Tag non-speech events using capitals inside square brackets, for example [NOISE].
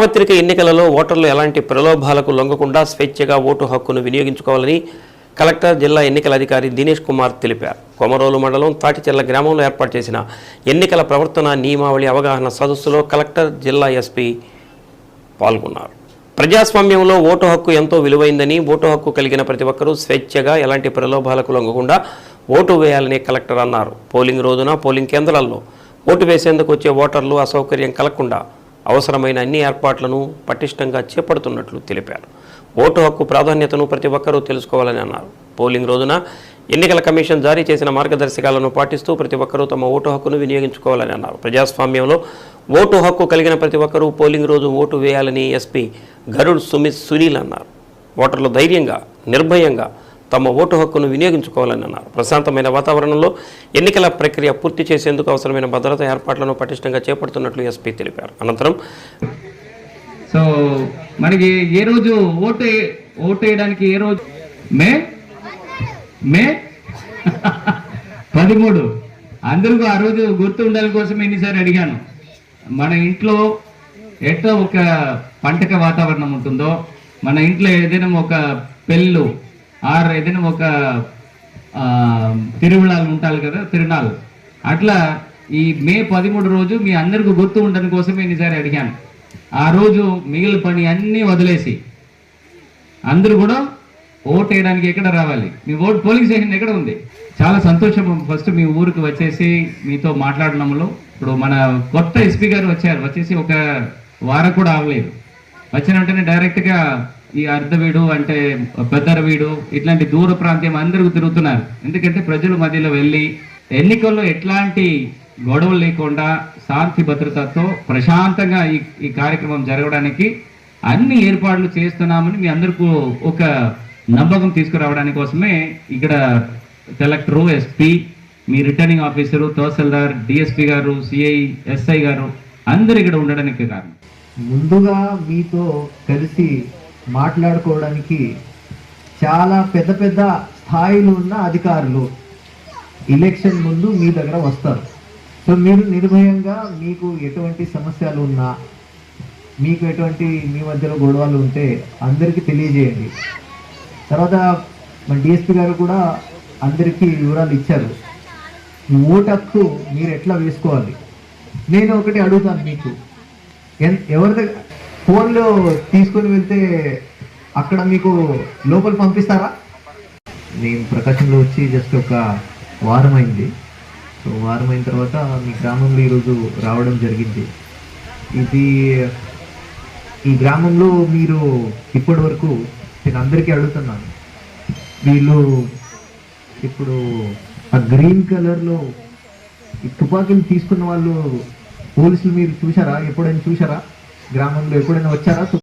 సార్వత్రిక ఎన్నికలలో ఓటర్లు ఎలాంటి ప్రలోభాలకు లొంగకుండా స్వేచ్ఛగా ఓటు హక్కును వినియోగించుకోవాలని కలెక్టర్ జిల్లా ఎన్నికల అధికారి దినేష్ కుమార్ తెలిపారు. కొమరోలు మండలం తాటిచెల్ల గ్రామంలో ఏర్పాటు చేసిన ఎన్నికల ప్రవర్తన నియమావళి అవగాహన సదస్సులో కలెక్టర్ జిల్లా ఎస్పీ పాల్గొన్నారు. ప్రజాస్వామ్యంలో ఓటు హక్కు ఎంతో విలువైందని ఓటు హక్కు కలిగిన ప్రతి ఒక్కరూ స్వేచ్ఛగా ఎలాంటి ప్రలోభాలకు లొంగకుండా ఓటు వేయాలని కలెక్టర్ అన్నారు. పోలింగ్ రోజున పోలింగ్ కేంద్రాల్లో ఓటు వేసేందుకు వచ్చే ఓటర్లు అసౌకర్యం కలగకుండా అవసరమైన అన్ని ఏర్పాట్లను పటిష్టంగా చేపడుతున్నట్లు తెలిపారు. ఓటు హక్కు ప్రాధాన్యతను ప్రతి ఒక్కరూ తెలుసుకోవాలని అన్నారు. పోలింగ్ రోజున ఎన్నికల కమిషన్ జారీ చేసిన మార్గదర్శకాలను పాటిస్తూ ప్రతి ఒక్కరూ తమ ఓటు హక్కును వినియోగించుకోవాలని అన్నారు. ప్రజాస్వామ్యంలో ఓటు హక్కు కలిగిన ప్రతి ఒక్కరూ పోలింగ్ రోజు ఓటు వేయాలని ఎస్పీ గరుడ్ సుమిత్ సునీల్ అన్నారు. ఓటర్లు ధైర్యంగా నిర్భయంగా తమ ఓటు హక్కును వినియోగించుకోవాలని అన్నారు. ప్రశాంతమైన వాతావరణంలో ఎన్నికల ప్రక్రియ పూర్తి చేసేందుకు అవసరమైన భద్రతా ఏర్పాట్లను పటిష్టంగా చేపడుతున్నట్లు ఎస్పీ తెలిపారు. అనంతరం సో మనకి ఏ రోజు ఓటు ఓటు వేయడానికి ఏ రోజు? మే? మే? [LAUGHS] పదమూడు. అందరికీ ఆ రోజు గుర్తు ఉండాలి కోసం ఎన్నిసార్లు అడిగాను. మన ఇంట్లో ఎట్లా ఒక పంటక వాతావరణం ఉంటుందో మన ఇంట్లో ఏదైనా ఒక పెళ్ళు ఆర్ ఏదైనా ఒక తిరువిళాలు ఉంటాయి కదా తిరునాళ్ళు. అట్లా ఈ మే పదమూడు రోజు మీ అందరికీ గుర్తు ఉండడం కోసమే నిజారి అడిగాను. ఆ రోజు మిగిలిన పని అన్నీ వదిలేసి అందరూ కూడా ఓట్ వేయడానికి ఎక్కడ రావాలి? మీ ఓట్ పోలింగ్ స్టేషన్ ఎక్కడ ఉంది? చాలా సంతోషం. ఫస్ట్ మీ ఊరికి వచ్చేసి మీతో మాట్లాడడంలో. ఇప్పుడు మన కొత్త ఎస్పీ గారు వచ్చారు. వచ్చేసి ఒక వారం కూడా అవ్వలేదు వచ్చిన వెంటనే డైరెక్ట్గా ఈ అర్ధవీడు అంటే పెద్దరవీడు ఇట్లాంటి దూర ప్రాంతం అందరూ తిరుగుతున్నారు. ఎందుకంటే ప్రజల మధ్యలో వెళ్ళి ఎన్నికల్లో ఎట్లాంటి గొడవలు లేకుండా శాంతి భద్రతతో ప్రశాంతంగా ఈ ఈ కార్యక్రమం జరగడానికి అన్ని ఏర్పాట్లు చేస్తున్నామని మీ అందరికీ ఒక నమ్మకం తీసుకురావడానికి కోసమే ఇక్కడ కలెక్టరు ఎస్పీ మీ రిటర్నింగ్ ఆఫీసరు తహసీల్దార్ డిఎస్పీ గారు సిఐ ఎస్ఐ గారు అందరు ఇక్కడ ఉండడానికి కారణం. ముందుగా మీతో కలిసి మాట్లాడుకోవడానికి చాలా పెద్ద పెద్ద స్థాయిలో ఉన్న అధికారులు ఎలక్షన్ ముందు మీ దగ్గర వస్తారు. సో మీరు నిర్భయంగా మీకు ఎటువంటి సమస్యలు ఉన్నా మీకు ఎటువంటి మీ మధ్యలో గొడవలు ఉంటే అందరికీ తెలియజేయండి. తర్వాత మన డిఎస్పీ గారు కూడా అందరికీ వివరాలు ఇచ్చారు. ఓటు హక్కు మీరు ఎట్లా వేసుకోవాలి? నేను ఒకటి అడుగుతాను మీకు. ఎవరి దగ్గర ఫోన్లో తీసుకొని వెళ్తే అక్కడ మీకు లోపల పంపిస్తారా? నేను ప్రకాశంలో వచ్చి జస్ట్ ఒక వారం అయింది. సో వారం అయిన తర్వాత మీ గ్రామంలో ఈరోజు రావడం జరిగింది. ఇది ఈ గ్రామంలో మీరు ఇప్పటి వరకు నేను అందరికీ అడుగుతున్నాను. వీళ్ళు ఇప్పుడు ఆ గ్రీన్ కలర్లో ఈ తుపాకీలు తీసుకున్న వాళ్ళు పోలీసులు మీరు చూసారా ఎప్పుడైనా చూసారా గ్రామంలో ఎప్పుడైనా వచ్చారా?